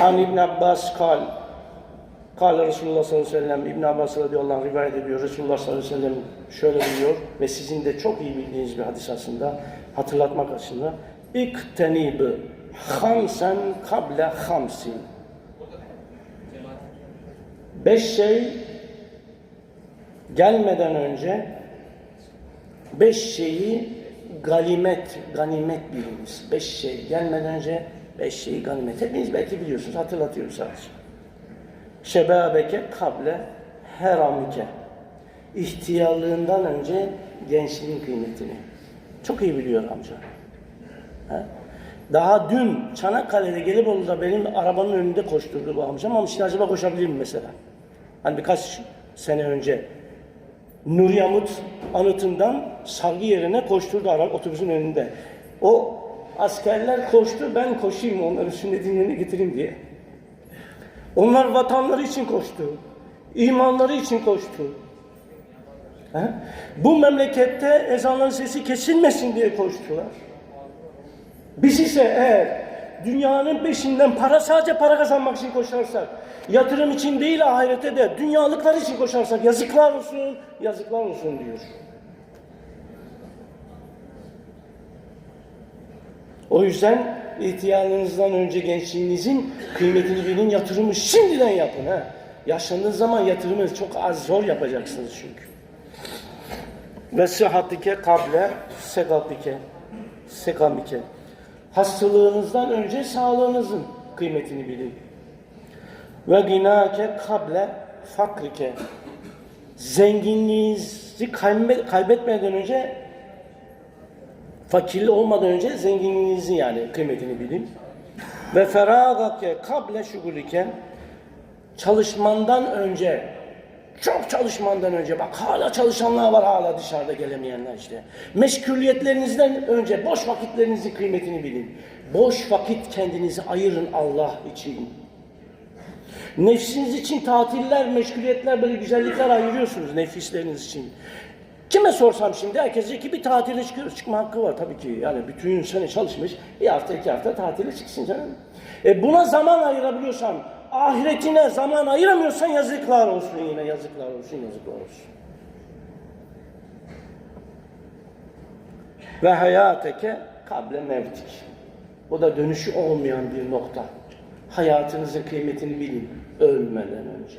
An İbn Abbas kal. Kale Resulullah sallallahu aleyhi ve sellem İbn Abbas radıyallahu anh rivayet ediyor. Resulullah sallallahu aleyhi ve sellem şöyle diyor ve sizin de çok iyi bildiğiniz bir hadis aslında hatırlatmak açısından. İktenib hamsen kable hamsin. Beş şey gelmeden önce beş şeyi ganimet, ganimet biliniz. Beş şey gelmeden önce beş şeyi ganimet. Hepiniz belki biliyorsunuz, hatırlatıyorum sadece. Şebabeke kable heramike. İhtiyarlığından önce gençliğin kıymetini. Çok iyi biliyor amca. He? Daha dün Çanakkale'de Gelibolu'da benim arabanın önünde koşturdu bu amcam ama şimdi acaba koşabilir mi mesela? Hani birkaç sene önce Nur Yamut anıtından sargı yerine koşturdu ara otobüsün önünde. O askerler koştu, ben koşayım onların sünnetini yerine getireyim diye. Onlar vatanları için koştu. imanları için koştu. He? Bu memlekette ezanların sesi kesilmesin diye koştular. Biz ise eğer dünyanın peşinden para sadece para kazanmak için koşarsak, yatırım için değil ahirete de dünyalıklar için koşarsak yazıklar olsun, yazıklar olsun diyor. O yüzden ihtiyarınızdan önce gençliğinizin kıymetini bilin, yatırımı şimdiden yapın. Ha. Yaşlandığınız zaman yatırımı çok az zor yapacaksınız çünkü. Ve sıhhatike kable sekatike sekamike. Hastalığınızdan önce sağlığınızın kıymetini bilin. Ve ginake kable fakrike. Zenginliğinizi kaybe- kaybetmeden önce fakirli olmadan önce zenginliğinizi yani kıymetini bilin. Ve feragake kable şugulike çalışmandan önce çok çalışmandan önce bak hala çalışanlar var hala dışarıda gelemeyenler işte. Meşguliyetlerinizden önce boş vakitlerinizin kıymetini bilin. Boş vakit kendinizi ayırın Allah için. Nefsiniz için tatiller, meşguliyetler, böyle güzellikler ayırıyorsunuz nefisleriniz için. Kime sorsam şimdi herkes diyecek ki bir tatile çıkıyoruz. Çıkma hakkı var tabii ki. Yani bütün sene çalışmış bir hafta iki hafta tatile çıksın canım. E buna zaman ayırabiliyorsan, ahiretine zaman ayıramıyorsan yazıklar olsun yine yazıklar olsun yazıklar olsun. Ve hayateke kable mevtik. Bu da dönüşü olmayan bir nokta. Hayatınızın kıymetini bilin ölmeden önce.